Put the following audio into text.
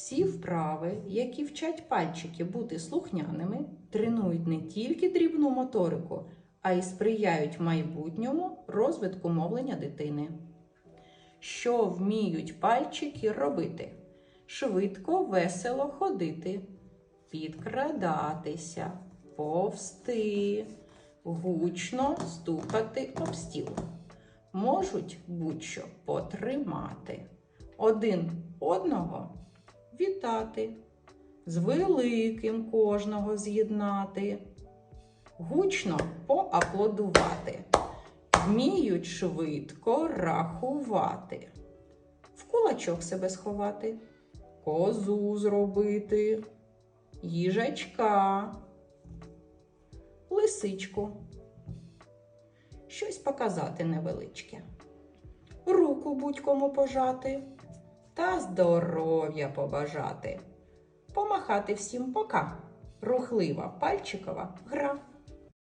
Всі вправи, які вчать пальчики бути слухняними, тренують не тільки дрібну моторику, а й сприяють майбутньому розвитку мовлення дитини. Що вміють пальчики робити? Швидко, весело ходити, підкрадатися, повсти, гучно стукати об стіл. Можуть будь-що потримати, один одного вітати, з великим кожного з'єднати, гучно поаплодувати, вміють швидко рахувати, в кулачок себе сховати, козу зробити, їжачка, лисичку, щось показати невеличке, руку будь-кому пожати та здоров'я побажати. Помахати всім пока. Рухлива пальчикова гра.